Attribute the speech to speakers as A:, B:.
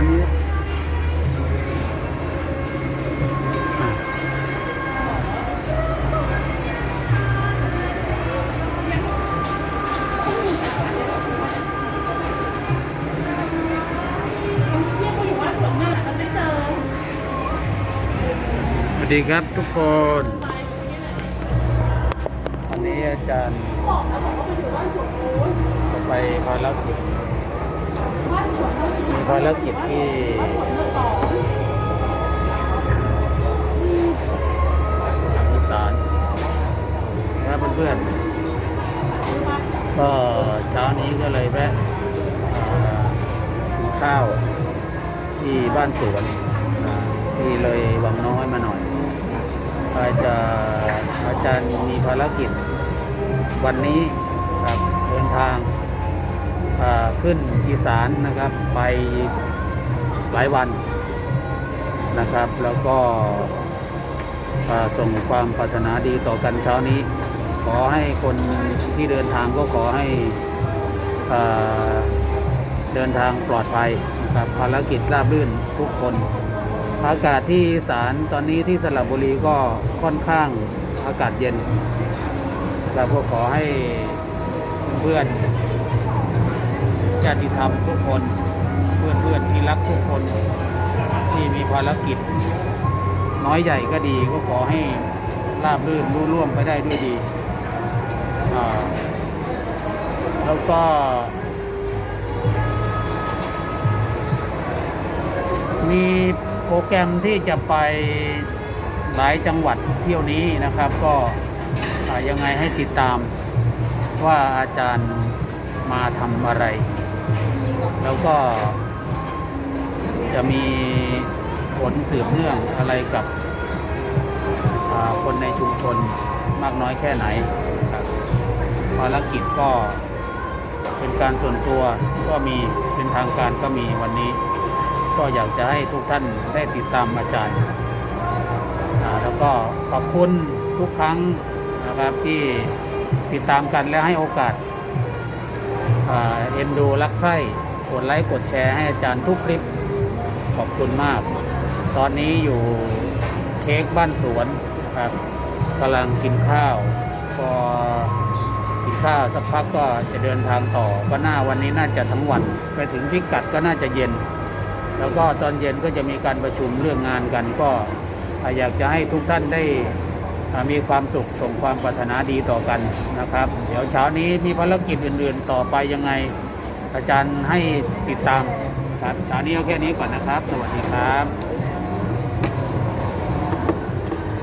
A: อนนี้สวัสดีครับทุกคนวันนี้อาจารย์ไปคอยรับ มีภารกิจที่อีสานนะเพื่อนๆก็เช้านี้ก็เลยแวะกินข้าวที่บ้านสวนที่เลยวังน้อยมาหน่อยอาจารย์อาจารย์มีภารกิจวันนี้ครับ ขึ้นอีสานนะครับไปหลายวันนะครับ แล้วก็ส่งความปรารถนาดีต่อกันเช้านี้ ขอให้คนที่เดินทางก็ขอให้เดินทางปลอดภัยนะครับภารกิจราบรื่นทุกคน อากาศที่สารตอนนี้ที่สระบุรีก็ค่อนข้างอากาศเย็นเราก็ขอให้เพื่อนาติธรรมทุกคนเพื่อนเพื่อนๆที่รักทุกคนที่มีภารกิจ น้อยใหญ่ก็ดีก็ขอให้ราบรื่นรุ่ร่วงไปได้ด้วยดี แล้วก็ มีโปรแกรมที่จะไปหลายจังหวัดเที่ยวนี้นะครับ ก็ยังไงให้ติดตามว่าอาจารย์มาทำอะไร แล้วก็จะมีผลสืบเนื่องอะไรกับคนในชุมชนมากน้อยแค่ไหนครับภารกิจก็เป็นการส่วนตัวก็มีเป็นทางการก็มีวันนี้ ก็อยากจะให้ทุกท่านได้ติดตามอาจารย์แล้วก็ขอบคุณทุกครั้งนะครับที่ติดตามกันและให้โอกาส เอ็นดูรักใคร่กดไลค์กดแชร์ให้อาจารย์ทุกคลิปขอบคุณมาก ตอนนี้อยู่เค้กบ้านสวนนะครับกำลังกินข้าวพอกินข้าวสักพักก็จะเดินทางต่อก็น่าวันนี้น่าจะทั้งวันไปถึงพิกัดก็น่าจะเย็น แล้วก็ตอนเย็นก็จะมีการประชุมเรื่องงานกันก็อยากจะให้ทุกท่านได้ มีความสุขส่งความปรารถนาดีต่อกันนะครับ เดี๋ยวเช้านี้มีภารกิจอื่น ๆ ต่อไปยังไง อาจารย์ให้ติดตามครับเช้านี้เอาแค่นี้ก่อนนะครับ สวัสดีครับ